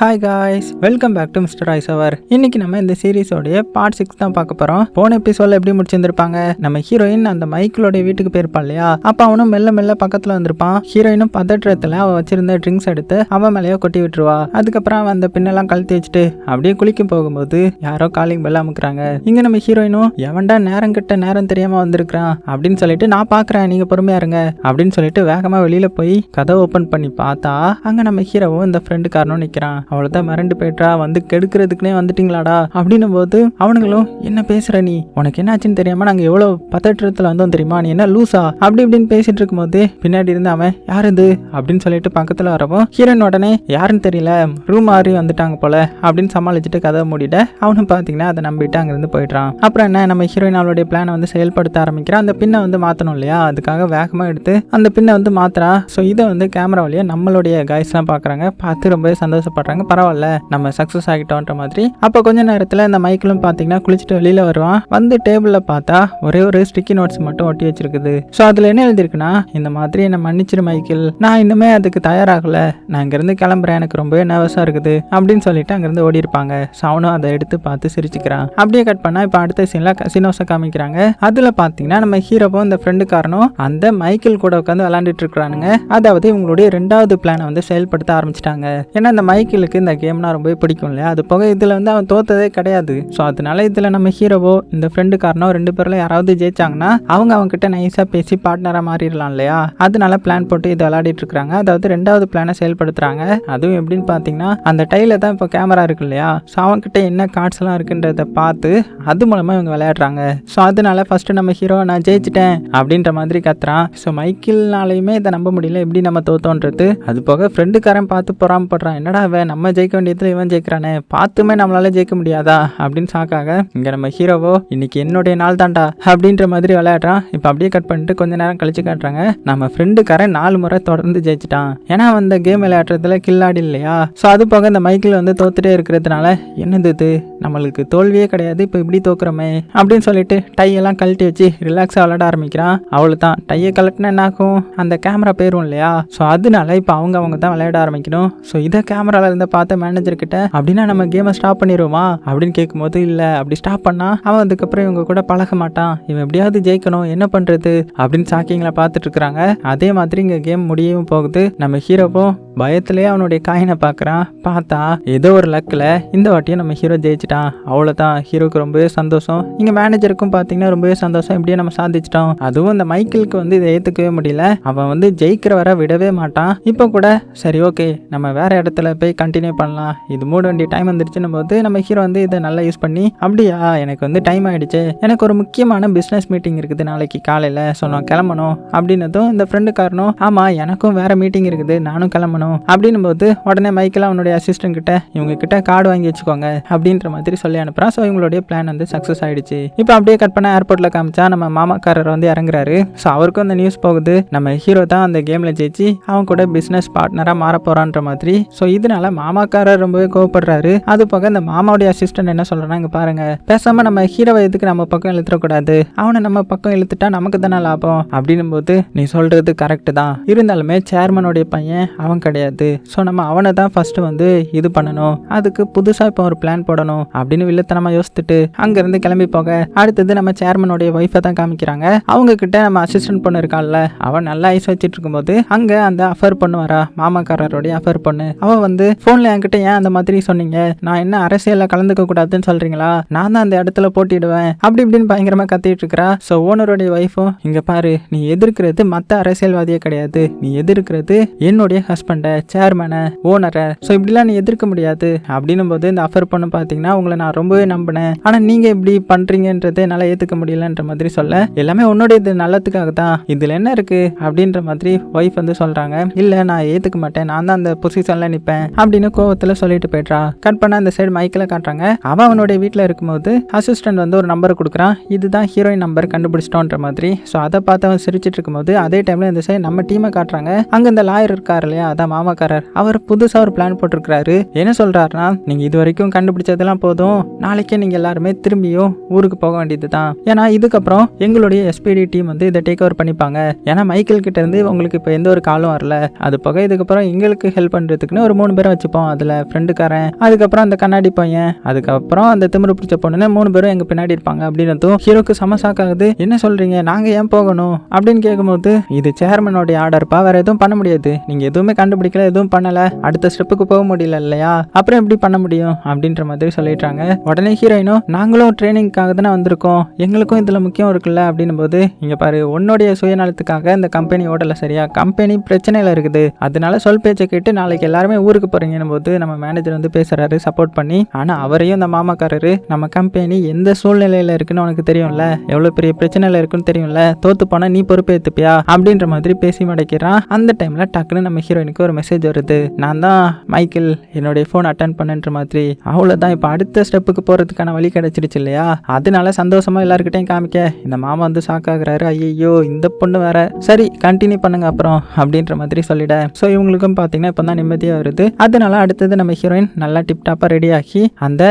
Hi guys welcome back to mister ice அவர் இன்னைக்கு நம்ம இந்த சீரீஸோடைய பார்ட் சிக்ஸ் தான் பார்க்க போறோம். போன எபிசோட்ல எப்படி முடிச்சிருந்திருப்பாங்க? நம்ம ஹீரோயின் அந்த மைக்கிளோட வீட்டுக்கு போயிருப்பா இல்லையா? அப்ப அவனும் மெல்ல மெல்ல பக்கத்துல வந்திருப்பான். ஹீரோயினும் பதற்றத்துல அவ வச்சிருந்த ட்ரிங்க்ஸ் எடுத்து அவன் மேலேயோ கொட்டி விட்டுருவா. அதுக்கப்புறம் அவன் அந்த பின்னெல்லாம் கழுத்தி வச்சுட்டு அப்படியே குளிக்க போகும்போது யாரோ காலிங் பெல்ல அமுக்குறாங்க. இங்க நம்ம ஹீரோயினும் எவன்டா நேரம் கிட்ட நேரம் தெரியாம வந்திருக்கிறான் அப்படின்னு சொல்லிட்டு நான் பாக்குறேன் நீங்க பொறுமையா இருங்க அப்படின்னு சொல்லிட்டு வேகமா வெளியில போய் கதை ஓபன் பண்ணி பார்த்தா அங்க நம்ம ஹீரோவும் இந்த ஃப்ரெண்டு காரனும் நிக்கிறான். அவ்வளோதான் மிரண்டு போயிட்டா வந்து கெடுக்கிறதுக்குனே வந்துட்டீங்களாடா? அப்படின்னும் போது அவனுங்களும் என்ன பேசுற நீ? உனக்கு என்னாச்சுன்னு தெரியாம நாங்க எவ்வளவு பதற்றத்துல வந்தோம் தெரியுமா? நீ என்ன லூசா? அப்படி இப்படின்னு பேசிட்டு இருக்கும்போது பின்னாடி இருந்து அவன் யார் இது? அப்படின்னு சொல்லிட்டு பக்கத்துல வரவும் ஹீரோயின் உடனே யாருன்னு தெரியல ரூம் மாறி வந்துட்டாங்க போல அப்படின்னு சமாளிச்சுட்டு கதை மூடிட அவனும் பாத்தீங்கன்னா அதை நம்பிட்டு அங்கிருந்து போயிடுறான். அப்புறம் என்ன நம்ம ஹீரோயின் அவளுடைய பிளானை வந்து செயல்படுத்த ஆரம்பிக்கிறான். அந்த பின்னை வந்து மாத்தணும் இல்லையா? அதுக்காக வேகமா எடுத்து அந்த பின்னை வந்து மாத்துறா. ஸோ இதை வந்து கேமரா வழியா நம்மளுடைய காய்ஸ்லாம் பார்க்குறாங்க பார்த்து ரொம்பவே சந்தோஷப்படுறாங்க. பரவாயில்ல நம்ம சக்ஸஸ் ஆகிட்டோன்ற மாதிரி. அப்போ கொஞ்ச நேரத்தில் இந்த மைக்கிளும் பார்த்தீங்கன்னா குளிச்சுட்டு வெளியில் வருவான். வந்து டேபிளில் பார்த்தா ஒரே ஒரு ஸ்டிக்கி நோட்ஸ் மட்டும் ஒட்டி வச்சிருக்குது. ஸோ அதில் என்ன எழுதிருக்குன்னா இந்த மாதிரி என்னை மன்னிச்சிரு மைக்கிள் நான் இன்னுமே அதுக்கு தயாராகலை. நான் இங்கேருந்து கிளம்புறேன். எனக்கு ரொம்பவே நர்வஸாக இருக்குது. அப்படின்னு சொல்லிட்டு அங்கேருந்து ஓடி இருப்பாங்க. ஸோ அவனும் அதை எடுத்து பார்த்து சிரிச்சுக்கிறான். அப்படியே கட் பண்ணால் இப்போ அடுத்த சீனில் கசினோஸை காமிக்கிறாங்க. அதில் பார்த்தீங்கன்னா நம்ம ஹீரோவும் இந்த ஃப்ரெண்டுக்காரனும் அந்த மைக்கிள் கூட உட்காந்து விளாண்டுட்டு இருக்கிறானுங்க. அதாவது இவங்களுடைய ரெண்டாவது பிளானை வந்து செயல்படுத்த ஆரம்பிச்சிட்டாங்க. ஏன்னா இந்த பசங்களுக்கு இந்த கேம்னா ரொம்பவே பிடிக்கும் இல்லையா? அது போக இதில் வந்து அவன் தோத்ததே கிடையாது. ஸோ அதனால இதில் நம்ம ஹீரோவோ இந்த ஃப்ரெண்டுக்காரனோ ரெண்டு பேரில் யாராவது ஜெயிச்சாங்கன்னா அவங்க அவங்க கிட்ட நைஸாக பேசி பார்ட்னராக மாறிடலாம் இல்லையா? அதனால பிளான் போட்டு இதை விளையாடிட்டு இருக்காங்க. அதாவது ரெண்டாவது பிளானை செயல்படுத்துறாங்க. அதுவும் எப்படின்னு பார்த்தீங்கன்னா அந்த டைல தான் இப்போ கேமரா இருக்கு இல்லையா? ஸோ அவன்கிட்ட என்ன கார்ட்ஸ் எல்லாம் இருக்குன்றத பார்த்து அது மூலமாக இவங்க விளையாடுறாங்க. ஸோ அதனால ஃபர்ஸ்ட் நம்ம ஹீரோ நான் ஜெயிச்சிட்டேன் அப்படின்ற மாதிரி கத்துறான். ஸோ மைக்கிள்னாலையுமே இதை நம்ப முடியல. எப்படி நம்ம தோத்தோன்றது? அது போக ஃப்ரெண்டுக்காரன் பார்த்து பொறாமப்படுறான். என்னடா அவன் நம்ம ஜெயிக்க வேண்டியதுல இவன் ஜெயிக்கிறானே. பார்த்துமே நம்மளால ஜெயிக்க முடியாதா? அப்படின்னு சாக்காக இங்க நம்ம ஹீரோவோ இன்னைக்கு என்னுடைய நாள் தான்டா அப்படின்ற மாதிரி விளையாடுறான். இப்போ அப்படியே கட் பண்ணிட்டு கொஞ்ச நேரம் கழிச்சு காட்டுறாங்க. நம்ம ஃப்ரெண்டுக்காரன் நாலு முறை தொடர்ந்து ஜெயிச்சிட்டான். ஏன்னா அந்த கேம் விளையாடுறதுல கில்லாடி இல்லையா? ஸோ அது போக இந்த மைக்கில் வந்து தோத்துட்டே இருக்கிறதுனால என்னது இது? நம்மளுக்கு தோல்வியே கிடையாது இப்போ இப்படி தோக்குறோமே அப்படின்னு சொல்லிட்டு டையெல்லாம் கழட்டி வச்சு ரிலாக்ஸாக விளையாட ஆரம்பிக்கிறான். அவளு தான் டையை கழட்டினா என்ன ஆகும் அந்த கேமரா போயிடும் இல்லையா? ஸோ அதனால இப்போ அவங்க அவங்க தான் விளையாட ஆரம்பிக்கணும். ஸோ இதை கேமராவில் இருந்து பார்த்த மேனேஜர் கிட்ட அப்படின்னா நம்ம கேமை ஸ்டாப் பண்ணிடுவோமா? அப்படின்னு கேட்கும்போது இல்லை. அப்படி ஸ்டாப் பண்ணா அவன் அதுக்கப்புறம் இவங்க கூட பழக மாட்டான். இவன் எப்படியாவது ஜெயிக்கணும் என்ன பண்ணுறது அப்படின்னு சாக்கிங்களை பார்த்துட்டு இருக்கிறாங்க. அதே மாதிரி இங்கே கேம் முடியவும் போகுது. நம்ம ஹீரோவும் பயத்திலே அவனுடைய காயினை பார்க்குறான். பார்த்தா ஏதோ ஒரு லக்கில் இந்த வாட்டியும் நம்ம ஹீரோ ஜெயிச்சிட்டான். அவ்வளோதான் ஹீரோக்கு ரொம்பவே சந்தோஷம். இங்கே மேனேஜருக்கும் பார்த்தீங்கன்னா ரொம்பவே சந்தோஷம். இப்படியே நம்ம சாதிச்சிட்டோம். அதுவும் இந்த மைக்கிளுக்கு வந்து இதை ஏற்றுக்கவே முடியல. அவன் வந்து ஜெயிக்கிற வர விடவே மாட்டான். இப்போ கூட சரி ஓகே நம்ம வேற இடத்துல போய் கண்டினியூ பண்ணலாம். இது மூட வேண்டிய டைம் வந்துருச்சுன்னு போது நம்ம ஹீரோ வந்து இதை நல்லா யூஸ் பண்ணி அப்படியா எனக்கு வந்து டைம் ஆயிடுச்சு. எனக்கு ஒரு முக்கியமான பிஸ்னஸ் மீட்டிங் இருக்குது நாளைக்கு காலையில். சொன்னோம் கிளம்பணும். அப்படின்னதும் இந்த ஃப்ரெண்டுக்காரனும் ஆமாம் எனக்கும் வேற மீட்டிங் இருக்குது. நானும் கிளம்பணும். அப்படின்னும் போது உடனே மைக்கில் அவனுடைய அசிஸ்டன்ட் கிட்ட இவங்க கிட்ட கார்டு வாங்கி வச்சுக்கோங்க அப்படின்ற மாதிரி சொல்லி அனுப்புறான். ஸோ இவங்களுடைய பிளான் வந்து சக்ஸஸ் ஆயிடுச்சு. இப்போ அப்படியே கட் பண்ண ஏர்போர்ட்டில் காமிச்சா நம்ம மாமாக்காரர் வந்து இறங்குறாரு. ஸோ அவருக்கும் அந்த நியூஸ் போகுது. நம்ம ஹீரோ தான் அந்த கேமில் ஜெயிச்சு அவன் கூட பிஸ்னஸ் பார்ட்னராக மாற போறான்ற மாதிரி. ஸோ இதனால மாமாக்காரர் ரொம்பவே கோவப்படுறாரு. அது போக இந்த மாமாவுடைய அசிஸ்டன்ட் என்ன சொல்றாங்க இங்க பாருங்க பேசாம நம்ம ஹீரோவை எதுக்கு நம்ம பக்கம் இழுத்துடக்கூடாது அவனை நம்ம பக்கம் இழுத்துட்டா நமக்கு தானே லாபம்? அப்படின்னும் போது நீ சொல்றது கரெக்ட் தான். இருந்தாலுமே சேர்மனுடைய பையன் அவன் கிடையாது கிடையாது. ஸோ நம்ம அவனை தான் ஃபர்ஸ்ட் வந்து இது பண்ணணும். அதுக்கு புதுசாக இப்போ ஒரு பிளான் போடணும் அப்படின்னு வில்லத்தனமாக யோசித்துட்டு அங்கேருந்து கிளம்பி போக அடுத்தது நம்ம சேர்மனுடைய ஒய்ஃபை தான் காமிக்கிறாங்க. அவங்க கிட்ட நம்ம அசிஸ்டன்ட் பொண்ணு இருக்கான்ல அவன் நல்லா ஐஸ் வச்சுட்டு இருக்கும்போது அங்கே அந்த அஃபர் பொண்ணு வரா. மாமாக்காரருடைய அஃபர் பொண்ணு. அவன் வந்து ஃபோனில் என்கிட்ட ஏன் அந்த மாதிரி சொன்னீங்க? நான் என்ன அரசியலில் கலந்துக்க கூடாதுன்னு சொல்கிறீங்களா நான் தான் அந்த இடத்துல போட்டிடுவேன் அப்படி இப்படின்னு பயங்கரமாக கத்திட்டு இருக்கிறா. ஸோ ஓனருடைய ஒய்ஃபும் இங்கே பாரு நீ எதிர்க்கிறது மற்ற அரசியல்வாதியே கிடையாது. நீ எதிர்க்கிறது என்னுடைய ஹஸ்பண்டை சேர்மனை ஓனரை ஸோ இப்படிலாம் நீ எதிர்க்க முடியாது. அப்படின்னும் போது இந்த அஃபர் பண்ண பார்த்தீங்கன்னா உங்களை நான் ரொம்பவே நம்பினேன். ஆனால் நீங்கள் இப்படி பண்ணுறீங்கன்றதை என்னால் ஏற்றுக்க முடியலன்ற மாதிரி சொல்ல எல்லாமே உன்னோட இது நல்லதுக்காக தான். இதில் என்ன இருக்குது அப்படின்ற மாதிரி ஒய்ஃப் வந்து சொல்கிறாங்க இல்லை நான் ஏற்றுக்க மாட்டேன். நான் தான் அந்த பொசிஷனில் நிற்பேன் அப்படின்னு கோவத்தில் சொல்லிட்டு போய்ட்றா. கட் பண்ண அந்த சைடு மைக்கில் காட்டுறாங்க. அவன் அவனுடைய வீட்டில் இருக்கும்போது அசிஸ்டன்ட் வந்து ஒரு நம்பர் கொடுக்குறான். இதுதான் ஹீரோயின் நம்பர் கண்டுபிடிச்சிட்டோன்ற மாதிரி. ஸோ அதை பார்த்து அவன் சிரிச்சிட்டு இருக்கும்போது அதே டைமில் இந்த சைடு நம்ம டீமை காட்டுறாங்க. அங்கே இந்த லாயர் இருக்கார் இல்லையா? அதான் மாமாக்காரர் அவர் புதுசாக ஒரு பிளான் போட்டிருக்கிறாரு. என்ன சொல்றாருன்னா நீங்க இது வரைக்கும் கண்டுபிடிச்சதெல்லாம் போதும். நாளைக்கே நீங்க எல்லாருமே திரும்பியும் ஊருக்கு போக வேண்டியது தான் ஏன்னா இதுக்கப்புறம் எங்களுடைய எஸ்பிடி டீம் வந்து இதை டேக் ஓவர் பண்ணிப்பாங்க. ஏன்னா மைக்கேல் கிட்ட இருந்து உங்களுக்கு இப்போ எந்த ஒரு காலும் வரல. அது போக இதுக்கப்புறம் எங்களுக்கு ஹெல்ப் பண்றதுக்குன்னு ஒரு மூணு பேரும் வச்சுப்போம். அதுல ஃப்ரெண்டுக்காரன் அதுக்கப்புறம் அந்த கண்ணாடி பையன் அதுக்கப்புறம் அந்த திமிரு பிடிச்ச பொண்ணுன்னு மூணு பேரும் எங்க பின்னாடி இருப்பாங்க அப்படின்னதும் ஹீரோக்கு சமசாக் ஆகுது என்ன சொல்றீங்க? நாங்க ஏன் போகணும்? அப்படின்னு கேட்கும்போது இது சேர்மனோடைய ஆர்டர்ப்பா வேற எதுவும் பண்ண முடியாது. நீங்க எதுவுமே கண்டு கண்டுபிடிக்கல எதுவும் பண்ணல. அடுத்த ஸ்டெப்புக்கு போக முடியல இல்லையா? அப்புறம் எப்படி பண்ண முடியும்? அப்படின்ற மாதிரி சொல்லிட்டாங்க உடனே ஹீரோயினும் நாங்களும் ட்ரைனிங்காக தானே வந்திருக்கோம். எங்களுக்கும் இதுல முக்கியம் இருக்குல்ல? அப்படின்னும் போது இங்க பாரு உன்னுடைய சுயநலத்துக்காக இந்த கம்பெனி ஓடல சரியா? கம்பெனி பிரச்சனையில இருக்குது. அதனால சொல் பேச்சை கேட்டு நாளைக்கு எல்லாருமே ஊருக்கு போறீங்கன்னு போது நம்ம மேனேஜர் வந்து பேசுறாரு சப்போர்ட் பண்ணி. ஆனா அவரையும் இந்த மாமாக்காரரு நம்ம கம்பெனி எந்த சூழ்நிலையில இருக்குன்னு உனக்கு தெரியும்ல? எவ்வளவு பெரிய பிரச்சனையில இருக்குன்னு தெரியும்ல? தோத்து போனா நீ பொறுப்பேத்துப்பியா? அப்படின்ற மாதிரி பேசி மடைக்கிறான் அந்த டைம்ல டக்குன்னு நம்ம ஹீரோயினுக்கு ஒரு மெசேஜ் வருது. நான் தான் மைக்கேல் என்னுடைய ஃபோன் அட்டன் பண்ணுன்ற மாதிரி. அவ்வளோதான் இப்போ அடுத்த ஸ்டெப்புக்கு போறதுக்கான வழி கிடைச்சிருச்சு இல்லையா? அதனால சந்தோஷமா எல்லாருக்கிட்டையும் காமிக்க. இந்த மாமா வந்து ஷாக்காகிறாரு ஐயோ இந்த பொண்ணு வேற. சரி கண்டினியூ பண்ணுங்க அப்புறம் அப்படின்ற மாதிரி சொல்லிட. ஸோ இவங்களுக்கும் பார்த்தீங்கன்னா இப்போ தான் நிம்மதியாக வருது. அதனால அடுத்தது நம்ம ஹீரோயின் நல்லா டிப்டாப்பாக ரெடி ஆகி அந்த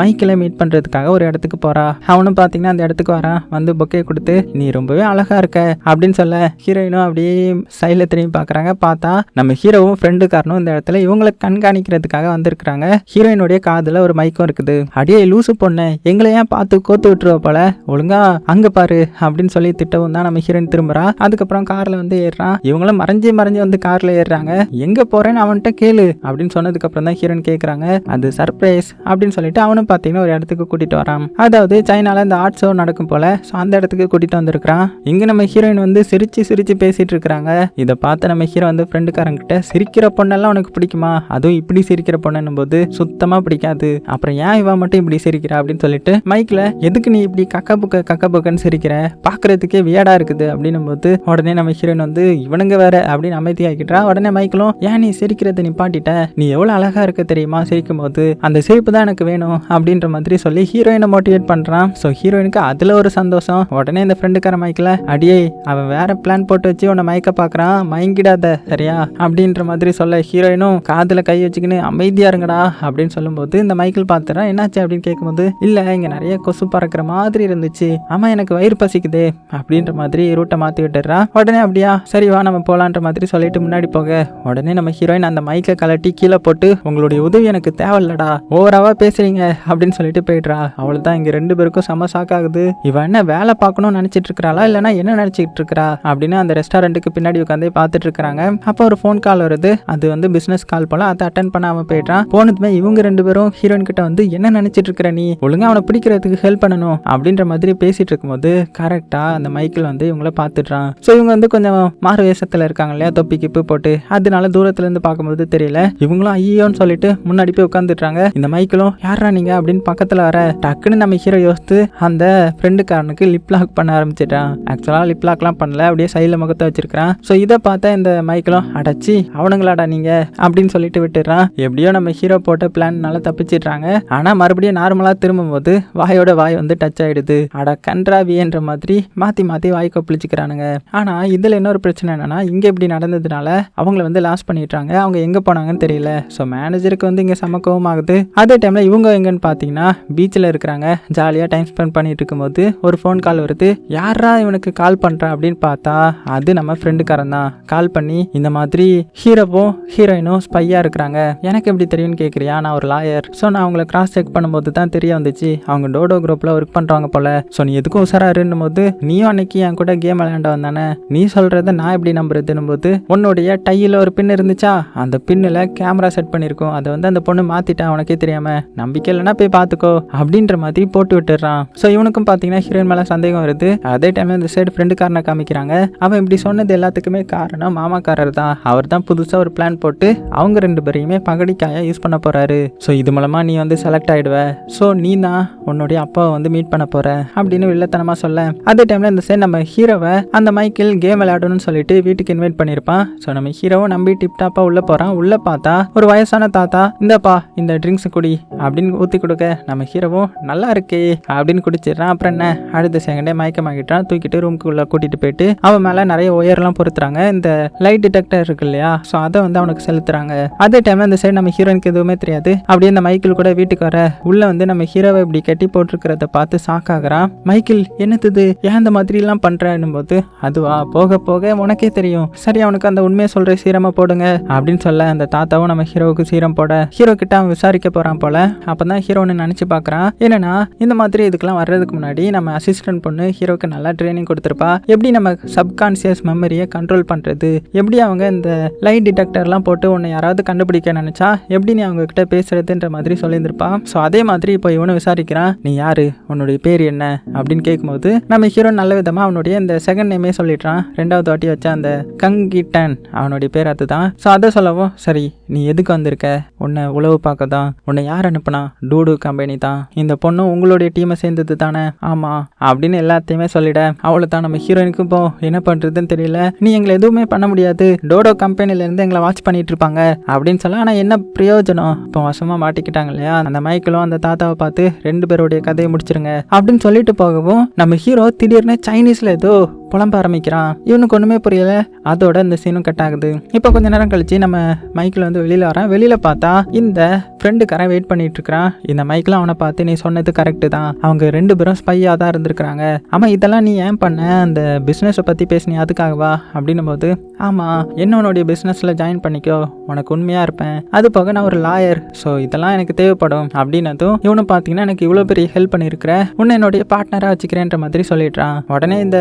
மைக்கில் மீட் பண்ணுறதுக்காக ஒரு இடத்துக்கு போறா. அவனும் பார்த்தீங்கன்னா அந்த இடத்துக்கு வரான். வந்து பொக்கே கொடுத்து நீ ரொம்பவே அழகா இருக்க அப்படின்னு சொல்ல ஹீரோயினும் அப்படியே சைடில் திரும்பி பார்க்குறாங்க பார்த்தா நம்ம ஹீரோ ஹீரோவும் ஃப்ரெண்டுக்காரனும் இந்த இடத்துல இவங்களை கண்காணிக்கிறதுக்காக வந்திருக்கிறாங்க. ஹீரோயினுடைய காதில் ஒரு மைக்கும் இருக்குது. அடியே லூசு பொண்ணு எங்களை ஏன் பார்த்து கோத்து விட்டுருவ போல? ஒழுங்கா அங்க பாரு அப்படின்னு சொல்லி திட்டவும் தான் நம்ம ஹீரோயின் திரும்புறா. அதுக்கப்புறம் கார்ல வந்து ஏறுறான் இவங்களும் மறைஞ்சு மறைஞ்சு வந்து கார்ல ஏறுறாங்க. எங்க போறேன்னு அவன்கிட்ட கேளு அப்படின்னு சொன்னதுக்கு அப்புறம் தான் ஹீரோயின் கேட்குறாங்க அது சர்ப்ரைஸ் அப்படின்னு சொல்லிட்டு அவனும் பார்த்தீங்கன்னா ஒரு இடத்துக்கு கூட்டிட்டு வரான். அதாவது சைனால இந்த ஆர்ட் ஷோ நடக்கும் போல ஸோ அந்த இடத்துக்கு கூட்டிட்டு வந்திருக்கிறான். இங்க நம்ம ஹீரோயின் வந்து சிரிச்சு சிரிச்சு பேசிட்டு இருக்கிறாங்க. இதை பார்த்து நம்ம ஹீரோ வந்து ஃப்ரெண்டுக்காரங்கிட்ட சிரிக்கிற பொண்ணெல்லாம் உனக்கு பிடிக்குமா? அதுவும் இப்படி சிரிக்கிற பொண்ணுன்னும் போது சுத்தமா பிடிக்காது. அப்புறம் ஏன் இவன் மட்டும் இப்படி சிரிக்கிறா அப்படின்னு சொல்லிட்டு மைக்ல எதுக்கு நீ இப்படி கக்க புக்க கக்க புக்கன்னு சிரிக்கிற? பாக்குறதுக்கே வியடா இருக்குது. அப்படின்னும் போது உடனே நம்ம ஹீரோயின் வந்து இவனுங்க வேற அப்படின்னு அமைதியாக்கிட்டா உடனே மைக்கிளும் ஏன் நீ சிரிக்கிறத நிப்பாட்டிட்ட? நீ எவ்வளவு அழகா இருக்க தெரியுமா? சிரிக்கும் போது அந்த சிரிப்பு தான் எனக்கு வேணும் அப்படின்ற மாதிரி சொல்லி ஹீரோயினை மோட்டிவேட் பண்றான். ஸோ ஹீரோயினுக்கு அதுல ஒரு சந்தோஷம். உடனே இந்த ஃப்ரெண்டுக்கார மைக்கில் அடியே அவன் வேற பிளான் போட்டு வச்சு உன்னை மயக்க பார்க்கறான் மயங்கிடாத சரியா? அப்படின்ற மாதிரி சொல்ல ஹீரோயினும் காதில் கை வச்சுக்கின்னு அமைதியாக இருங்கடா அப்படின்னு சொல்லும்போது இந்த மைக்கிள் பார்த்துறான் என்னாச்சு? அப்படின்னு கேட்கும்போது இல்லை இங்கே நிறைய கொசு பறக்கிற மாதிரி இருந்துச்சு. ஆமாம் எனக்கு வயிறு பசிக்குது அப்படின்ற மாதிரி ரூட்டை மாற்றி விட்டுறா உடனே அப்படியா? சரி வா நம்ம போகலான்ற மாதிரி சொல்லிட்டு முன்னாடி போக. உடனே நம்ம ஹீரோயின் அந்த மைக்கை கலட்டி கீழே போட்டு உங்களுடைய உதவி எனக்கு தேவையில்லடா ஓவராவா பேசுறீங்க அப்படின்னு சொல்லிட்டு போயிடுறா. அவ்வளவுதான் இங்க ரெண்டு பேருக்கும் செம சாக்காகுது ஆகுது. என்ன வேலை பார்க்கணும்னு நினைச்சிட்டு இருக்கிறாளா? இல்லைன்னா என்ன நினைச்சிட்டு இருக்கிறா? அப்படின்னு அந்த ரெஸ்டாரண்ட்டுக்கு பின்னாடி உட்காந்து பார்த்துட்டு இருக்கிறாங்க. அப்போ ஒரு ஃபோன் கால் வருது. அது வந்து பிசினஸ் கால் போல அதை அட்டன் பண்ணாம போயிட்டான் போனதுமே இவங்க ரெண்டு பேரும் ஹீரோயின் கிட்ட வந்து என்ன நினைச்சிட்டு இருக்கிற நீ? ஒழுங்கா அவனை பிடிக்கிறதுக்கு ஹெல்ப் பண்ணணும். அப்படின்ற மாதிரி பேசிட்டு இருக்கும்போது கரெக்டா அந்த மைக்கிள் வந்து இவங்கள பாத்துட்டான் ஸோ இவங்க வந்து கொஞ்சம் மாறு வேஷத்துல இருக்காங்க இல்லையா? தொப்பி கிப்பு போட்டு. அதனால தூரத்துல இருந்து பார்க்கும்போது தெரியல. இவங்களும் ஐயோன்னு சொல்லிட்டு முன்னாடி போய் உட்காந்துட்டாங்க இந்த மைக்கிளும் யாரா நீங்க? அப்படின்னு பக்கத்துல வர டக்குன்னு நம்ம ஹீரோ யோசித்து அந்த ஃப்ரெண்டுக்காரனுக்கு லிப் லாக் பண்ண ஆரம்பிச்சிட்டான் ஆக்சுவலா லிப் லாக்லாம் பண்ணல. அப்படியே சைடில் முகத்தை வச்சிருக்கிறான். ஸோ இதை பார்த்தா இந்த மைக்கிளும் அடைச்சி அவனுங்களாடா நீங்க? அப்படின்னு சொல்லிட்டு விட்டுறான். எப்படியோ நம்ம ஹீரோ போட்ட பிளான்னால தப்பிச்சிடுறாங்க. ஆனா மறுபடியும் நார்மலா திரும்பும்போது வாயோட வாய் வந்து டச் ஆயிடுது. அட கன்றாவியன்ற மாதிரி மாத்தி மாத்தி வாய் கொப்பளிச்சுக்கிறானுங்க. ஆனா இதுல இன்னொரு பிரச்சனை என்னன்னா இங்க இப்படி நடந்ததுனால அவங்கள வந்து லாஸ் பண்ணிடுறாங்க. அவங்க எங்க போனாங்கன்னு தெரியல. ஸோ மேனேஜருக்கு வந்து இங்க சமக்கவும் கோவமாகுது அதே டைம்ல இவங்க எங்கன்னு பார்த்தீங்கன்னா பீச்சில் இருக்கிறாங்க. ஜாலியாக டைம் ஸ்பெண்ட் பண்ணிட்டு இருக்கும்போது ஒரு ஃபோன் கால் வருது. யாரா இவனுக்கு கால் பண்றா அப்படின்னு பார்த்தா அது நம்ம ஃப்ரெண்டுக்காரன் தான். கால் பண்ணி இந்த மாதிரி ஹீரோவும் ஹீரோயினும் ஸ்பையாக இருக்கிறாங்க. எனக்கு எப்படி தெரியும்னு கேட்குறியா நான் ஒரு லாயர் ஸோ நான் அவங்கள கிராஸ் செக் பண்ணும்போது தான் தெரிய வந்துச்சு. அவங்க டோடோ குரூப்பில் ஒர்க் பண்ணுறாங்க போல. ஸோ நீ எதுக்கும் உஷாராருன்னும் போது நீயும் அன்னைக்கு என் கூட கேம் விளையாண்ட வந்தானே நீ சொல்கிறத நான் எப்படி நம்புறதுன்னும் போது உன்னுடைய டையில் ஒரு பின் இருந்துச்சா? அந்த பின்னில் கேமரா செட் பண்ணியிருக்கோம் அதை வந்து அந்த பொண்ணு மாத்திட்டா உனக்கே தெரியாமல் நம்பிக்கை இல்லைன்னா போய் பார்த்துக்கோ. அப்படின்ற மாதிரி போட்டு விட்டுறான் ஸோ இவனுக்கும் பார்த்தீங்கன்னா ஹீரோயின் மேலே சந்தேகம் வருது. அதே டைமில் இந்த சைடு ஃப்ரெண்டுக்காரனை காமிக்கிறாங்க. அவன் இப்படி சொன்னது எல்லாத்துக்குமே காரணம் மாமாக்காரர் தான் அவர் தான் புதுசாக ஒரு பிளான் போட்டு அவங்க ரெண்டு பேரையுமே பகடிக்காயா யூஸ் பண்ண போகிறாரு ஸோ இது மூலமாக நீ வந்து செலக்ட் ஆகிடுவ ஸோ நீ தான் உன்னுடைய அப்பாவை வந்து மீட் பண்ண போகிற அப்படின்னு வில்லத்தனமாக சொல்ல. அதே டைமில் இந்த சைடு நம்ம ஹீரோவை அந்த மைக்கில் கேம் விளையாடணும்னு சொல்லிட்டு வீட்டுக்கு இன்வைட் பண்ணியிருப்பான் ஸோ நம்ம ஹீரோவை நம்பி டிப்டாப்பாக உள்ளே போகிறான் உள்ளே பார்த்தா ஒரு வயசான தாத்தா இந்தப்பா இந்த ட்ரிங்க்ஸ் குடி அப்படின்னு ஊற்றி கொடுக்க நம்ம ஹீரோவும் நல்லா இருக்கே அப்படின்னு குடிச்சிடுறான். அப்புறம் என்ன? அடுத்த செகண்டே மயக்கமாகிட்டான் தூக்கிட்டு ரூமுக்குள்ளே கூட்டிகிட்டு போயிட்டு அவன் மேலே நிறைய ஒயர்லாம் பொறுத்துறாங்க இந்த லைட் டிடெக்டர் இருக்கு இல்லையா ஸோ அதை வந்து அவனுக்கு செலுத்துறாங்க. அதே டைம்ல அந்த சைடு நம்ம ஹீரோயினுக்கு எதுவுமே தெரியாது. அப்படியே அந்த மைக்கிள் கூட வீட்டுக்கு வர உள்ள வந்து நம்ம ஹீரோவை இப்படி கட்டி போட்டிருக்கிறத பார்த்து ஷாக் ஆகுறான் மைக்கிள் என்னத்துது ஏன் இந்த மாதிரி எல்லாம் பண்றேன்னும் போது அதுவா? போக போக உனக்கே தெரியும். சரி அவனுக்கு அந்த உண்மையை சொல்ற சீரமா போடுங்க. அப்படின்னு சொல்ல அந்த தாத்தாவும் நம்ம ஹீரோவுக்கு சீரம் போட ஹீரோ கிட்ட அவன் விசாரிக்க போறான் போல. அப்பதான் ஹீரோன்னு நினைச்சு பாக்குறான் என்னன்னா இந்த மாதிரி இதுக்கெல்லாம் வர்றதுக்கு முன்னாடி நம்ம அசிஸ்டன்ட் பொண்ணு ஹீரோக்கு நல்லா ட்ரைனிங் கொடுத்துருப்பா. எப்படி நம்ம சப்கான்சியஸ் மெமரியை கண்ட்ரோல் பண்றது? எப்படி அவங்க இந்த லைட் டிடெக்டர்லாம் போட்டு உன்னை யாராவது கண்டுபிடிக்க நினைச்சா எப்படி நீ அவங்க கிட்ட பேசுறதுன்ற மாதிரி சொல்லியிருந்திருப்பான் ஸோ அதே மாதிரி இப்போ இவனை விசாரிக்கிறான். நீ யாரு? உன்னுடைய பேர் என்ன? அப்படின்னு கேட்கும்போது நம்ம ஹீரோ நல்ல விதமாக அவனுடைய இந்த செகண்ட் நேமே சொல்லிடுறான். ரெண்டாவது வாட்டி வச்ச அந்த கங்கிட்டன் அவனுடைய பேர் அதுதான். ஸோ அதை சொல்லவும் சரி நீ எதுக்கு வந்திருக்க? உன்னை உளவு பார்க்க தான் உன்னை யார் அனுப்புனா? டூடு கம்பெனி தான். இந்த பொண்ணு உங்களுடைய டீமை சேர்ந்தது தானே? ஆமாம் அப்படின்னு எல்லாத்தையுமே சொல்லிட அவ்வளோ தான் நம்ம ஹீரோயினுக்கு இப்போ என்ன பண்ணுறதுன்னு தெரியல. நீ எங்களை எதுவுமே பண்ண முடியாது. டோடோ கம்பெனியில் இருந்து எங்களை வாட்ச் பண்ணிட்டு இருப்பாங்க அப்படின்னு சொல்ல ஆனா என்ன பிரயோஜனம்? இப்போ வசமா மாட்டிக்கிட்டாங்க இல்லையா? அந்த மைக்கிளும் அந்த தாத்தாவை பார்த்து ரெண்டு பேருடைய கதையை முடிச்சிருங்க அப்படின்னு சொல்லிட்டு போகவும் நம்ம ஹீரோ திடீர்னு சைனீஸ்ல ஏதோ புலம்ப ஆரம்பிக்கிறான். இவனுக்கு ஒன்றுமே புரியல. அதோட இந்த சீனும் கட் ஆகுது. இப்போ கொஞ்ச நேரம் கழிச்சு நம்ம மைக்கில் வந்து வெளியில் வரான் வெளியில் பார்த்தா இந்த ஃப்ரெண்டுக்காரன் வெயிட் பண்ணிட்டு இருக்கிறான். இந்த மைக்கில் அவனை பார்த்து நீ சொன்னது கரெக்டு தான். அவங்க ரெண்டு பேரும் ஸ்பையாக தான் இருந்திருக்கிறாங்க. ஆமாம் இதெல்லாம் நீ ஏன் பண்ண? அந்த பிஸ்னஸை பற்றி பேசினி அதுக்காகவா? அப்படின்னும் போது ஆமாம் என்ன உன்னுடைய பிஸ்னஸில் ஜாயின் பண்ணிக்கோ. உனக்கு உண்மையாக இருப்பேன். அது போக நான் ஒரு லாயர் ஸோ இதெல்லாம் எனக்கு தேவைப்படும். அப்படின்னதும் இவனு பார்த்தீங்கன்னா எனக்கு இவ்வளோ பெரிய ஹெல்ப் பண்ணியிருக்கிற. உன்னை என்னுடைய பார்ட்னராக வச்சுக்கிறேன்ற மாதிரி சொல்லிடுறான். உடனே இந்த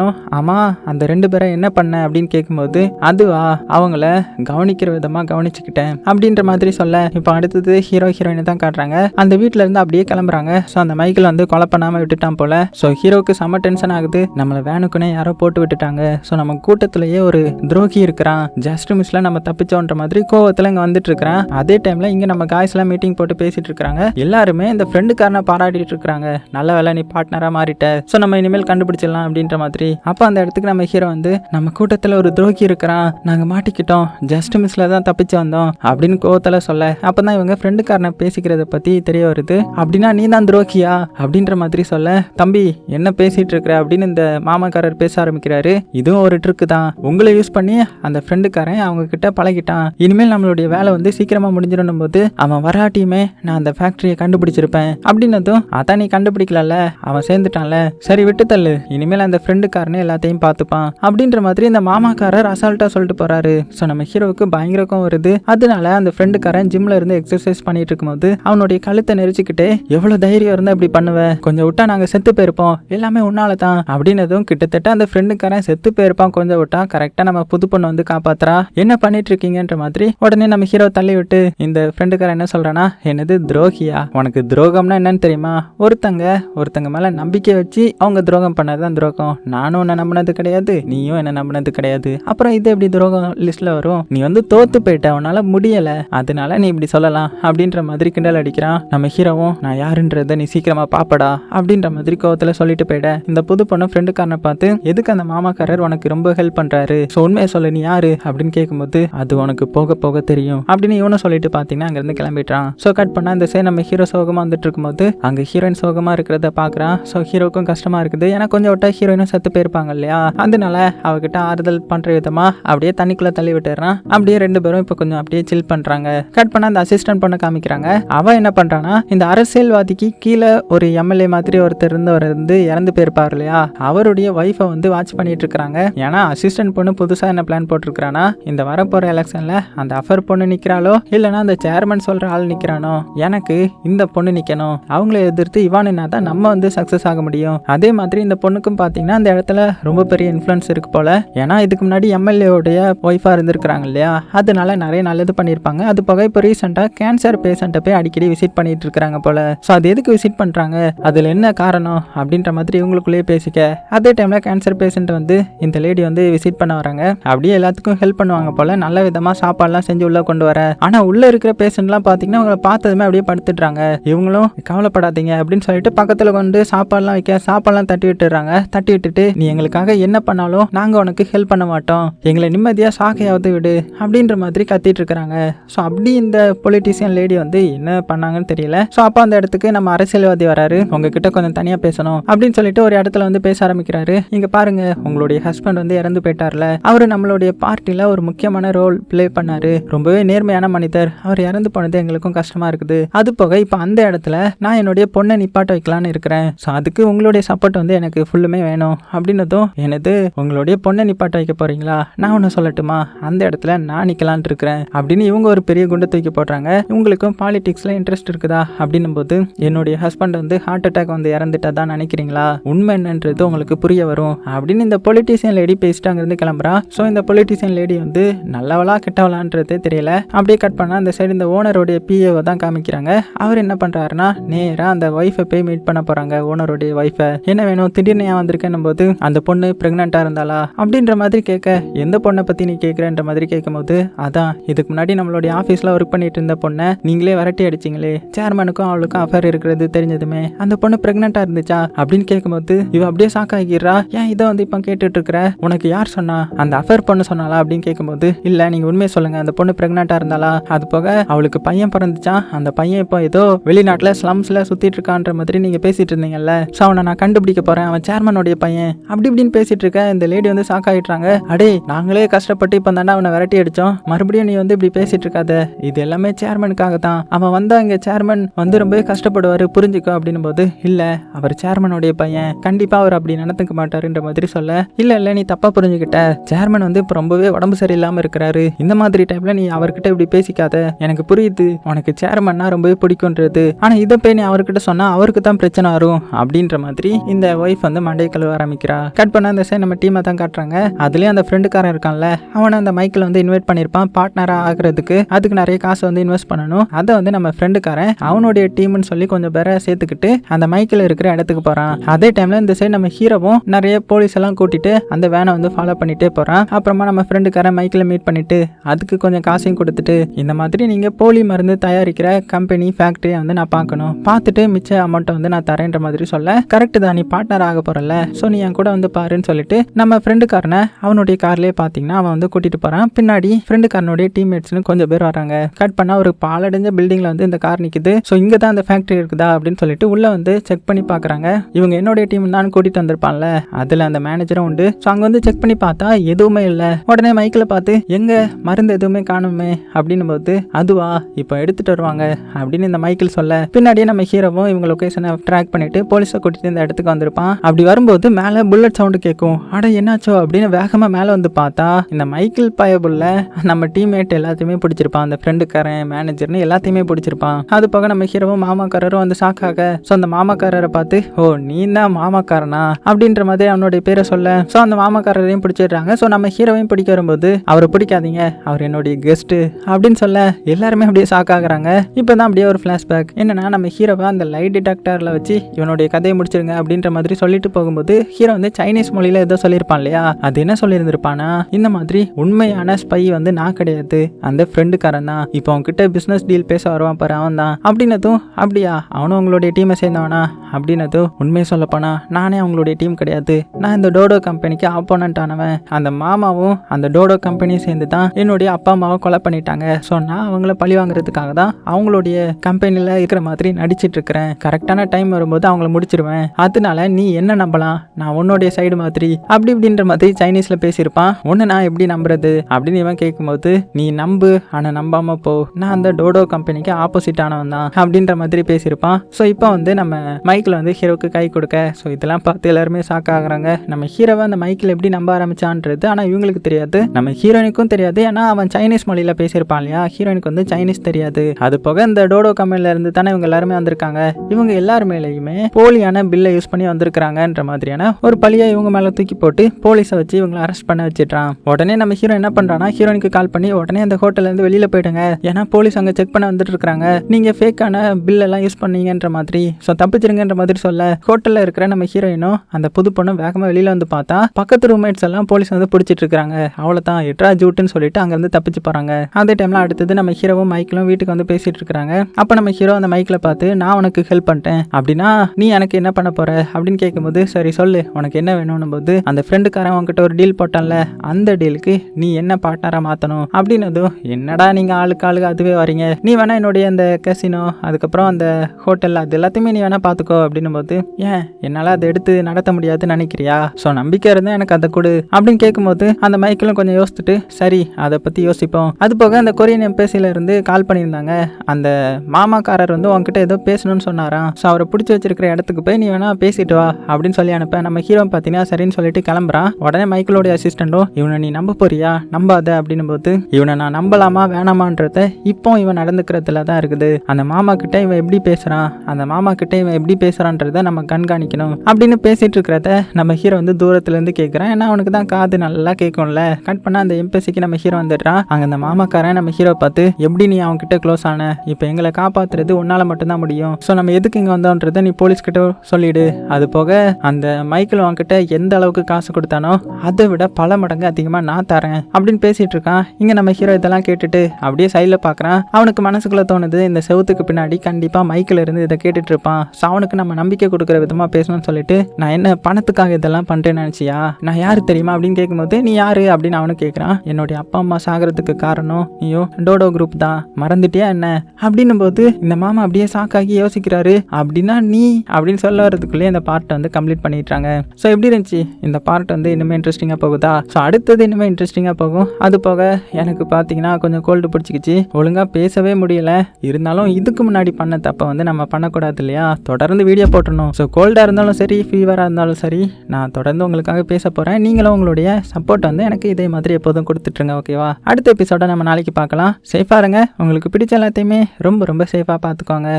ஃப்ரெண்டுக்காரனும் ஆமாம் அந்த ரெண்டு பேரை என்ன பண்ண அப்படின்னு கேட்கும்போது அதுவா அவங்கள கவனிக்கிற விதமாக கவனிச்சுக்கிட்டேன் அப்படின்ற மாதிரி சொல்ல இப்போ அடுத்தது ஹீரோ ஹீரோயினை தான் காட்டுறாங்க. அந்த வீட்டில இருந்து அப்படியே கிளம்புறாங்க. ஸோ அந்த மைக்கில் வந்து கொலை பண்ணாமல் விட்டுட்டான் போல. ஸோ ஹீரோக்கு செம்ம டென்ஷன் ஆகுது. நம்மளை வேனுக்குனே யாரோ போட்டு விட்டுட்டாங்க. ஸோ நம்ம கூட்டத்திலேயே ஒரு துரோகி இருக்கிறான். ஜஸ்ட் மிஸ்ல நம்ம தப்பிச்சோன்ற மாதிரி கோவத்தில் இங்கே வந்துட்டு இருக்கிறான். அதே டைம்ல இங்கே நம்ம காய்ஸ்லாம் மீட்டிங் போட்டு பேசிட்டு இருக்காங்க எல்லாருமே இந்த ஃப்ரெண்டுக்காரனை பாராட்டிட்டு இருக்காங்க நல்ல வேலை நீ பார்ட்னராக மாறிட்ட. ஸோ நம்ம இனிமேல் கண்டுபிடிச்சிடலாம் அப்படின்ற மாதிரி அப்போ அந்த இடத்துக்கு நம்ம ஹீரோ வந்து நம்ம கூட்டத்தில் ஒரு துரோகி இருக்கிறான் நாங்கள் மாட்டிக்கிட்டோம் ஜஸ்ட் மிஸ்ல தான் தப்பிச்சு வந்தோம் அப்படின்னு கோவத்தில் சொல்ல அப்போ தான் இவங்க ஃப்ரெண்டுக்காரனை பேசிக்கிறத பற்றி தெரிய வருது. அப்படின்னா நீ தான் துரோகியா? அப்படின்ற மாதிரி சொல்ல தம்பி என்ன பேசிட்டு இருக்கிற? அப்படின்னு இந்த மாமாக்காரர் பேச ஆரம்பிக்கிறாரு. இதுவும் ஒரு ட்ரிக்கு தான். உங்களை யூஸ் பண்ணி அந்த ஃப்ரெண்டுக்காரன் அவங்க கிட்ட பழகிட்டான். இனிமேல் நம்மளுடைய வேலை வந்து சீக்கிரமா முடிஞ்சிடணும் போது அவன் வராட்டியுமே நான் அந்த ஃபேக்டரியை கண்டுபிடிச்சிருப்பேன். அப்படின்னதும் அதான் நீ கண்டுபிடிக்கலல்ல அவன் சேர்ந்துட்டான்ல. சரி விட்டு தள்ளு இனிமேல் அந்த சொந்தக்காரனே எல்லாத்தையும் பார்த்துப்பான். அப்படின்ற மாதிரி இந்த மாமாக்காரர் அசால்ட்டா சொல்லிட்டு போறாரு. ஸோ நம்ம ஹீரோவுக்கு பயங்கர கோவம் வருது. அதனால அந்த ஃப்ரெண்டுக்காரன் ஜிம்ல இருந்து எக்ஸசைஸ் பண்ணிட்டு இருக்கும்போது அவனுடைய கழுத்தை நெரிச்சுக்கிட்டு எவ்வளவு தைரியம் இருந்தா இப்படி பண்ணுவேன் கொஞ்சம் விட்டா நாங்க செத்து போயிருப்போம். எல்லாமே உன்னால தான் அப்படின்னதும் கிட்டத்தட்ட அந்த ஃப்ரெண்டுக்காரன் செத்து போயிருப்பான் கொஞ்சம் விட்டா. கரெக்டா நம்ம புது பொண்ணு வந்து காப்பாத்துறா. என்ன பண்ணிட்டு இருக்கீங்கன்ற மாதிரி உடனே நம்ம ஹீரோ தள்ளி விட்டு இந்த ஃப்ரெண்டுக்காரன் என்ன சொல்றானா என்னது துரோகியா? உனக்கு துரோகம்னா என்னன்னு தெரியுமா? ஒருத்தங்க ஒருத்தங்க மேல நம்பிக்கை வச்சு அவங்க துரோகம் பண்ணதுதான் துரோகம். நான் நானும் என்ன நம்பினது கிடையாது நீயும் என்ன நம்பினது கிடையாது. அப்புறம் இது எப்படி துரோகம் லிஸ்ட்ல வரும்? நீ வந்து தோத்து போயிட்ட உன்னால முடியல. அதனால நீ இப்படி சொல்லலாம் அப்படின்ற மாதிரி கிண்டல் அடிக்கிறான். நம்ம ஹீரோவும் நான் யாருன்றத நீ சீக்கிரமா பாப்படா அப்படின்ற மாதிரி கோவத்துல சொல்லிட்டு போயிட. இந்த புது பொண்ணு ஃப்ரெண்டுக்காரனை பார்த்து எதுக்கு அந்த மாமாக்காரர் உனக்கு ரொம்ப ஹெல்ப் பண்றாரு? ஸோ உண்மையை சொல்ல நீ யாரு? அப்படின்னு கேட்கும்போது அது உனக்கு போக போக தெரியும். அப்படின்னு இவனும் சொல்லிட்டு பார்த்தீங்கன்னா அங்கேருந்து கிளம்பிட்டான் ஸோ கட் பண்ணா இந்த சே நம்ம ஹீரோ சோகமா வந்துட்டு இருக்கும்போது அங்க ஹீரோயின் சோகமா இருக்கிறத பாக்குறான். ஸோ ஹீரோக்கும் கஷ்டமா இருக்குது. ஏன்னா கொஞ்சம் விட்டா ஹீரோயினும் செத்து போயிருப்பாங்க இல்லையா? அதனால அவகிட்ட ஆறுதல் பண்ற விதமா அப்படியே தண்ணிக்குள்ள தள்ளி விட்டுறான். அப்படியே ரெண்டு பேரும் இப்போ கொஞ்சம் அப்படியே சில் பண்றாங்க. கட் பண்ணா அந்த அசிஸ்டன்ட் பொண்ணை காமிக்கிறாங்க. அவ என்ன பண்றானா இந்த அரசியல்வாதிக்கு கீழே ஒரு எம்எல்ஏ மாதிரி ஒருத்தர் இருந்தவர் வந்து இறந்து போயிருப்பார் இல்லையா? அவருடைய ஒய்ஃபை வந்து வாட்ச் பண்ணிட்டு இருக்காங்க ஏன்னா அசிஸ்டன்ட் பொண்ணு புதுசா என்ன பிளான் போட்டிருக்கிறானா இந்த வரப்போற எலெக்ஷன்ல அந்த அஃபர் பொண்ணு நிக்கிறாளோ இல்லைன்னா அந்த சேர்மன் சொல்ற ஆள் நிக்கிறானோ எனக்கு இந்த பொண்ணு நிக்கணும். அவங்கள எதிர்த்து இவானுனா தான் நம்ம வந்து சக்சஸ் ஆக முடியும். அதே மாதிரி இந்த பொண்ணுக்கும் பாத்தீங்கன்னா அந்த இடத்துல ரொம்ப பெரிய இன்ஃப்ளூயன்ஸ் இருக்கு போல. ஏன்னா இதுக்கு முன்னாடி எம்எல்ஏவுடைய ஒய்ஃபாக இருந்திருக்கிறாங்க இல்லையா? அதனால நிறைய நல்லது பண்ணியிருப்பாங்க. அது போக இப்போ ரீசெண்டாக கேன்சர் பேஷண்ட்டை போய் அடிக்கடி விசிட் பண்ணிட்டு இருக்கிறாங்க போல. ஸோ அது எதுக்கு விசிட் பண்ணுறாங்க அதில் என்ன காரணம்? அப்படின்ற மாதிரி இவங்களுக்குள்ளேயே பேசிக்க. அதே டைமில் கேன்சர் பேஷண்ட் வந்து இந்த லேடி வந்து விசிட் பண்ண வராங்க. அப்படியே எல்லாத்துக்கும் ஹெல்ப் பண்ணுவாங்க போல. நல்ல விதமாக சாப்பாடுலாம் செஞ்சு உள்ளே கொண்டு வர. ஆனால் உள்ளே இருக்கிற பேஷண்ட்லாம் பார்த்தீங்கன்னா அவங்கள பார்த்ததுமே அப்படியே படுத்துடுறாங்க. இவங்களும் கவலைப்படாதீங்க அப்படின்னு சொல்லிட்டு பக்கத்தில் கொண்டு சாப்பாடுலாம் வைக்க சாப்பாடுலாம் தட்டி விட்டுறாங்க தட்டி விட்டுட்டு நீ எங்களுக்காக என்ன பண்ணாலும் நாங்க உனக்கு ஹெல்ப் பண்ண மாட்டோம். எங்களை நிம்மதியா சாகையாவது விடு அப்படின்ற மாதிரி கத்திட்டு இருக்கிறாங்க. ஸோ அப்படி இந்த பொலிட்டீசியன் லேடி வந்து என்ன பண்ணாங்கன்னு தெரியல. ஸோ அப்போ அந்த இடத்துக்கு நம்ம அரசியல்வாதி வராரு. உங்ககிட்ட கொஞ்சம் தனியா பேசணும் அப்படின்னு சொல்லிட்டு ஒரு இடத்துல வந்து பேச ஆரம்பிக்கிறாரு. இங்க பாருங்க உங்களுடைய ஹஸ்பண்ட் வந்து இறந்து போயிட்டார்ல. அவரு நம்மளுடைய பார்ட்டியில் ஒரு முக்கியமான ரோல் ப்ளே பண்ணாரு. ரொம்பவே நேர்மையான மனிதர். அவர் இறந்து போனது எங்களுக்கும் கஷ்டமா இருக்குது. அது போக இப்போ அந்த இடத்துல நான் என்னுடைய பொண்ணை நிப்பாட்ட வைக்கலான்னு இருக்கிறேன். ஸோ அதுக்கு உங்களுடைய சப்போர்ட் வந்து எனக்கு ஃபுல்லுமே வேணும். அப்படின்னதும் எனது உங்களுடைய பொண்ணை நிப்பாட்ட வைக்க போறீங்களா? நான் ஒன்று சொல்லட்டுமா? அந்த இடத்துல நான் நிற்கலான் இருக்கிறேன். அப்படின்னு இவங்க ஒரு பெரிய குண்டை தூக்கி போடுறாங்க. இவங்களுக்கும் பாலிடிக்ஸ்ல இன்ட்ரெஸ்ட் இருக்குதா? அப்படின்னும் போது என்னுடைய ஹஸ்பண்ட் வந்து ஹார்ட் அட்டாக் வந்து இறந்துட்டா தான் நினைக்கிறீங்களா? உண்மை என்னன்றது உங்களுக்கு புரிய வரும். அப்படின்னு இந்த பொலிட்டீசியன் லேடி பேசிட்டு அங்கிருந்து கிளம்புறா. ஸோ இந்த பொலிட்டீசியன் லேடி வந்து நல்லவளா கெட்டவளான்றது தெரியல. அப்படியே கட் பண்ணா அந்த சைடு இந்த ஓனருடைய பிஏவை தான் காமிக்கிறாங்க. அவர் என்ன பண்றாருன்னா நேராக அந்த ஒய்ஃபை போய் மீட் பண்ண போறாங்க ஓனருடைய ஒய்ஃபை என்ன வேணும்? திடீர்னு ஏன் வந்திருக்கேன்னும் போது அந்த பொண்ணு ப்ரெக்னெண்ட்டாக இருந்தாளா அப்படின்ற மாதிரி கேட்க எந்த பொண்ணை பற்றி நீ கேட்குறன்ற மாதிரி கேட்கும்போது அதான் இதுக்கு முன்னாடி நம்மளுடைய ஆஃபீஸில் ஒர்க் பண்ணிட்டு இருந்த பொண்ணை நீங்களே விரட்டி அடிச்சிங்களே. சேர்மனுக்கும் அவளுக்கும் அஃபேர் இருக்கிறது தெரிஞ்சதுமே. அந்த பொண்ணு ப்ரெக்னெண்ட்டாக இருந்துச்சா? அப்படின்னு கேட்கும்போது இவ அப்படியே சாக்காகிடுறா ஏன் இதை வந்து இப்போ கேட்டுட்டு இருக்கிற? உனக்கு யார் சொன்னா? அந்த அஃபேர் பொண்ணு சொன்னாலா அப்படின்னு கேட்கும்போது இல்லை நீங்கள் உண்மையை சொல்லுங்க. அந்த பொண்ணு ப்ரெக்னெண்ட்டாக இருந்தாளா? அது போக அவளுக்கு பையன் பிறந்துச்சா? அந்த பையன் இப்போ ஏதோ வெளிநாட்டில் ஸ்லம்ஸில் சுற்றிட்டு இருக்கான்ற மாதிரி நீங்கள் பேசிட்டு இருந்தீங்கல்ல. ஸோ அவனை நான் கண்டுபிடிக்க போறேன். அவன் சேர்மனுடைய பையன். அப்படி இப்படின்னு பேசிட்டு இருக்க இந்த லேடி வந்து ஷாக் ஆயிட்டாங்க அடே நாங்களே கஷ்டப்பட்டு இப்போ தாண்டா அவனை விரட்டி அடித்தோம் மறுபடியும் நீ வந்து இப்படி பேசிட்டு இருக்காத. இது எல்லாமே சேர்மனுக்காக தான். அவன் வந்தா இங்கே சேர்மன் வந்து ரொம்பவே கஷ்டப்படுவார் புரிஞ்சுக்கோ அப்படின்னும் போது இல்லை அவர் சேர்மனுடைய பையன். கண்டிப்பாக அவர் அப்படி நடந்துக்க மாட்டாருன்ற மாதிரி சொல்ல இல்லை இல்லை நீ தப்பாக புரிஞ்சுக்கிட்ட. சேர்மன் வந்து இப்போ ரொம்பவே உடம்பு சரியில்லாமல் இருக்கிறாரு. இந்த மாதிரி டைம்ல நீ அவர்கிட்ட இப்படி பேசிக்காத. எனக்கு புரியுது உனக்கு சேர்மன்னா ரொம்பவே பிடிக்கும்ன்றது. ஆனால் இதை போய் நீ அவர்கிட்ட சொன்னால் அவருக்கு தான் பிரச்சனை வரும். அப்படின்ற மாதிரி இந்த ஒய்ஃப் வந்து மண்டை கழுவ ஆரம்பிக்கிறா கட் பண்ண அந்த சைடு நம்ம டீமை தான் காட்டுறாங்க. அதுலேயும் அந்த ஃப்ரெண்டுக்காரன் இருக்கான்ல அவனை அந்த மைக்கில் வந்து இன்வைட் பண்ணியிருப்பான் பார்ட்னராக ஆகுறதுக்கு. அதுக்கு நிறைய காசு வந்து இன்வெஸ்ட் பண்ணணும். அதை வந்து நம்ம ஃப்ரெண்டுக்காரன் அவனுடைய டீம்னு சொல்லி கொஞ்சம் பேரை சேர்த்துக்கிட்டு அந்த மைக்கில் இருக்கிற இடத்துக்கு போகிறான் அதே டைமில் இந்த சைடு நம்ம ஹீரோவும் நிறைய போலீஸ் எல்லாம் கூட்டிட்டு அந்த வேனை வந்து ஃபாலோ பண்ணிட்டே போகிறான் அப்புறமா நம்ம ஃப்ரெண்டுக்காரன் மைக்கில் மீட் பண்ணிட்டு அதுக்கு கொஞ்சம் காசையும் கொடுத்துட்டு இந்த மாதிரி நீங்கள் போலி மருந்து தயாரிக்கிற கம்பெனி ஃபேக்ட்ரியை வந்து நான் பார்க்கணும். பார்த்துட்டு மிச்ச அமௌண்ட்டை வந்து நான் தரேன்ற மாதிரி சொல்ல கரெக்டு தான் நீ பார்ட்னர் ஆக போகிறல ஸோ நீ என் கூட வந்து பாருன்னு சொல்லிட்டு நம்ம ஃப்ரெண்டுக்காரனை அவனுடைய கார்லேயே பார்த்தீங்கன்னா அவன் வந்து கூட்டிட்டு போறான். பின்னாடி ஃப்ரெண்டுக்காரனுடைய டீம்மேட்ஸ்னு கொஞ்சம் பேர் வராங்க. கட் பண்ணா ஒரு பாலடைஞ்ச பில்டிங்ல வந்து இந்த கார் நிற்குது ஸோ இங்க தான் அந்த ஃபேக்டரி இருக்குதா அப்படின்னு சொல்லிட்டு உள்ள வந்து செக் பண்ணி பார்க்குறாங்க இவங்க என்னுடைய டீம் தான் கூட்டிட்டு வந்திருப்பான்ல. அதுல அந்த மேனேஜரும் உண்டு. ஸோ அங்க வந்து செக் பண்ணி பார்த்தா எதுவுமே இல்லை. உடனே மைக்கில் பார்த்து எங்க? மருந்து எதுவுமே காணுமே. அப்படின்னும் போது அதுவா? இப்போ எடுத்துட்டு வருவாங்க. அப்படின்னு இந்த மைக்கில் சொல்ல பின்னாடியே நம்ம ஹீரோவும் இவங்க லொகேஷனை ட்ராக் பண்ணிட்டு போலீஸை கூட்டிட்டு இந்த இடத்துக்கு வந்திருப்பான். அப்படி வரும்போது மேலே புல்லட் சவுண்டு கேட்கும். அட என்னாச்சோ அப்படின்னு வேகமாக மேலே வந்து பார்த்தா இந்த மைக்கேல் பயபுள்ள நம்ம டீம்மேட் எல்லாத்தையுமே பிடிச்சிருப்பான். அந்த ஃப்ரெண்டுக்காரன் மேனேஜர்னு எல்லாத்தையுமே பிடிச்சிருப்பான். அது போக நம்ம ஹீரோவும் மாமாக்காரரும் வந்து ஷாக்காக ஸோ அந்த மாமாக்காரரை பார்த்து ஓ நீ தான் மாமாக்காரனா? அப்படின்ற மாதிரி அவனுடைய பேரை சொல்ல ஸோ அந்த மாமாக்காரரையும் பிடிச்சிடுறாங்க. ஸோ நம்ம ஹீரோவையும் பிடிக்க வரும்போது அவரை பிடிக்காதீங்க. அவர் என்னுடைய கெஸ்ட்டு அப்படின்னு சொல்ல எல்லாருமே அப்படியே ஷாக் ஆகுறாங்க. இப்போ தான் அப்படியே ஒரு ஃப்ளாஷ்பேக் என்னன்னா நம்ம ஹீரோவை அந்த லைட் டிடெக்டரில் வச்சு இவனுடைய கதையை முடிச்சிருங்க அப்படின்ற மாதிரி சொல்லிட்டு போகும்போது ஹீரோ வந்து சைனீஸ் மொழியில ஏதோ சொல்லியிருப்பான் இல்லையா? அது என்ன சொல்லியிருந்திருப்பானா இந்த மாதிரி உண்மையான ஸ்பை வந்து நான் கிடையாது. அந்த ஃப்ரெண்டுக்காரன் தான். இப்போ அவன்கிட்ட பிஸ்னஸ் டீல் பேச வருவான் பாரு அவன் தான். அப்படின்னதும் அப்படியா அவனும் உங்களுடைய டீமை சேர்ந்தவனா? அப்படின்னதும் உண்மையை சொல்லப்போனா நானே அவங்களுடைய டீம் கிடையாது. நான் இந்த டோடோ கம்பெனிக்கு ஆப்போனண்ட் ஆனவன். அந்த மாமாவும் அந்த டோடோ கம்பெனியும் சேர்ந்து தான் என்னுடைய அப்பா அம்மாவை கொலை பண்ணிட்டாங்க. ஸோ நான் அவங்கள பழி வாங்குறதுக்காக தான் அவங்களுடைய கம்பெனியில் இருக்கிற மாதிரி நடிச்சிட்டு இருக்கிறேன். கரெக்டான டைம் வரும்போது அவங்கள முடிச்சிருவேன். அதனால நீ என்ன நம்பலாம்? நான் உன்னுடைய சைடு மாதிரி அப்படி இப்படின்ற மாதிரி சைனீஸில் பேசியிருப்பான். ஒன்று நான் எப்படி நம்புறது? அப்படின்னு இவன் கேட்கும்போது நீ நம்பு ஆனால் நம்பாம போ. நான் அந்த டோடோ கம்பெனிக்கு ஆப்போசிட் ஆனவன் தான் அப்படின்ற மாதிரி பேசியிருப்பான். ஸோ இப்போ வந்து நம்ம மைக்கில் வந்து ஹீரோவுக்கு கை கொடுக்க. ஸோ இதெல்லாம் பார்த்து எல்லாருமே ஷாக் ஆகுறாங்க. நம்ம ஹீரோவை அந்த மைக்கில் எப்படி நம்ப ஆரம்பிச்சான்றது ஆனால் இவங்களுக்கு தெரியாது. நம்ம ஹீரோனுக்கும் தெரியாது ஏன்னா அவன் சைனீஸ் மொழியில் பேசியிருப்பான் இல்லையா? ஹீரோயினுக்கு வந்து சைனீஸ் தெரியாது. அது போக இந்த டோடோ கம்பெனில இருந்து தானே இவங்க எல்லாருமே வந்திருக்காங்க. இவங்க எல்லார் மேலேயுமே போலியான பில்லை யூஸ் பண்ணி வந்திருக்கிறாங்கன்ற மாதிரியான ஒரு ஒரு பழியை இவங்க மேலே தூக்கி போட்டு போலீஸை வச்சு இவங்களை அரெஸ்ட் பண்ண வச்சிடுறான். உடனே நம்ம ஹீரோ என்ன பண்றானா ஹீரோனுக்கு கால் பண்ணி உடனே அந்த ஹோட்டல்லேருந்து வெளியில் போயிடுங்க. ஏன்னா போலீஸ் அங்கே செக் பண்ண வந்துட்டு இருக்காங்க. நீங்க ஃபேக்கான பில்லெல்லாம் யூஸ் பண்ணீங்கன்ற மாதிரி. ஸோ தப்பிச்சிருங்கன்ற மாதிரி சொல்ல ஹோட்டலில் இருக்கிற நம்ம ஹீரோயினும் அந்த புது பொண்ணு வேகமாக வெளியில் வந்து பார்த்தா பக்கத்து ரூம்மேட்ஸ் எல்லாம் போலீஸ் வந்து பிடிச்சிட்டு இருக்காங்க. அவ்வளோதான் எட்ரா ஜூட்டுன்னு சொல்லிட்டு அங்கேருந்து தப்பிச்சு போறாங்க. அதே டைம்ல அடுத்தது நம்ம ஹீரோவும் மைக்கிலும் வீட்டுக்கு வந்து பேசிட்டு இருக்காங்க. அப்போ நம்ம ஹீரோ அந்த மைக்கில் பார்த்து நான் உனக்கு ஹெல்ப் பண்ணிட்டேன். அப்படின்னா நீ எனக்கு என்ன பண்ண போற? அப்படின்னு கேட்கும்போது சரி சொல்லு. உனக்கு என்ன வேணும்னு போது அந்த ஃப்ரெண்டுக்காரன் உங்ககிட்ட ஒரு டீல் போட்டான்ல அந்த டீலுக்கு நீ என்ன பார்ட்னராக மாற்றணும் அப்படின்னதும் என்னடா நீங்கள் ஆளுக்கு ஆளுக்கு அதுவே வரீங்க நீ வேணா என்னுடைய அந்த கசினோ அதுக்கப்புறம் அந்த ஹோட்டல் அது எல்லாத்தையுமே நீ வேணா பார்த்துக்கோ அப்படின்னும் போது ஏன்? என்னால் அதை எடுத்து நடத்த முடியாதுன்னு நினைக்கிறியா? ஸோ நம்பிக்கை இருந்தால் எனக்கு அதை கொடு அப்படின்னு கேட்கும்போது அந்த மைக்கிலும் கொஞ்சம் யோசிச்சுட்டு சரி அதை பற்றி யோசிப்போம். அது போக அந்த கொரியன் எம்பேசியில இருந்து கால் பண்ணியிருந்தாங்க. அந்த மாமாக்காரர் வந்து உன்கிட்ட ஏதோ பேசணும்னு சொன்னாராம். ஸோ அவரை பிடிச்சி வச்சிருக்கிற இடத்துக்கு போய் நீ வேணா பேசிட்டு வா அப்படின்னு சொல்லி அனுப்ப நம்ம ஹீரோ பார்த்தீங்கன்னா சரின்னு சொல்லிட்டு கிளம்புறான். உடனே மைக்கிளோடைய அசிஸ்டண்ட்டும் இவனை நீ நம்ப போறியா? நம்பாத அப்படின்னும் போது இவனை நான் நம்பலாமா வேணாமான்றத இப்போ இவன் நடந்துக்கிறதுல தான் இருக்குது. அந்த மாமா கிட்ட இவன் எப்படி பேசுறான்? அந்த மாமா கிட்ட இவன் எப்படி பேசுறான்றத நம்ம கண்காணிக்கணும். அப்படின்னு பேசிட்டு இருக்கிறத நம்ம ஹீரோ வந்து தூரத்துல இருந்து கேட்குறான் ஏன்னா அவனுக்கு தான் காது நல்லா கேட்கும்ல கட் பண்ண அந்த எம்பசிக்கு நம்ம ஹீரோ வந்துடுறான். அங்க அந்த மாமாக்காரன் நம்ம ஹீரோ பார்த்து எப்படி நீ அவன் கிட்ட க்ளோஸ் ஆன? இப்போ எங்களை காப்பாத்துறது உன்னால மட்டும்தான் முடியும். ஸோ நம்ம எதுக்கு இங்க வந்தோன்றத நீ போலீஸ் கிட்ட சொல்லிடு. அது போக அந்த மைக்கிள் அவன்கிட்ட எந்த அளவுக்கு காசு கொடுத்தானோ அதை விட பல மடங்கு அதிகமாக நான் தரேன் அப்படின்னு பேசிட்டு இருக்கான். இங்கே நம்ம ஹீரோ இதெல்லாம் கேட்டுட்டு அப்படியே சைடில் பார்க்குறான் அவனுக்கு மனசுக்குள்ளே தோணுது இந்த செவத்துக்கு பின்னாடி கண்டிப்பாக மைக்கில் இருந்து இதை கேட்டுட்டு இருப்பான். ஸோ அவனுக்கு நம்ம நம்பிக்கை கொடுக்குற விதமாக பேசணும்னு சொல்லிட்டு நான் என்ன பணத்துக்காக இதெல்லாம் பண்ணுறேன்னு நினச்சியா? நான் யார் தெரியுமா அப்படின்னு கேட்கும்போது நீ யார்? அப்படின்னு அவனும் கேட்குறான் என்னுடைய அப்பா அம்மா சாகிறதுக்கு காரணம் நீயோ டோடோ குரூப் தான். மறந்துட்டியா என்ன? அப்படின்னும் போது இந்த மாமா அப்படியே சாக்காகி யோசிக்கிறாரு. அப்படின்னா நீ? அப்படின்னு சொல்ல வரதுக்குள்ளே இந்த பார்ட்டை வந்து கம்ப்ளீட் பண்ணிடுறாங்க. ஸோ எப்படி இருந்துச்சு? இந்த பார்ட் வந்து இன்னுமே இன்ட்ரெஸ்டிங்காக போகுதா? ஸோ அடுத்தது இன்னுமே இன்ட்ரெஸ்டிங்காக போகும். அது போக எனக்கு பார்த்தீங்கன்னா கொஞ்சம் கோல்டு பிடிச்சிக்கிச்சு. ஒழுங்காக பேசவே முடியல. இருந்தாலும் இதுக்கு முன்னாடி பண்ண தப்பை வந்து நம்ம பண்ணக்கூடாது இல்லையா? தொடர்ந்து வீடியோ போட்டணும் ஸோ கோல்டாக இருந்தாலும் சரி ஃபீவராக இருந்தாலும் சரி நான் தொடர்ந்து உங்களுக்காக பேச போகிறேன் நீங்களும் உங்களுடைய சப்போர்ட் வந்து எனக்கு இதே மாதிரி எப்போதும் கொடுத்துட்ருங்க ஓகேவா அடுத்த எபிசோட நம்ம நாளைக்கு பார்க்கலாம். சேஃபாக இருங்க. உங்களுக்கு பிடிச்ச எல்லாத்தையுமே ரொம்ப ரொம்ப சேஃபாக பார்த்துக்கோங்க.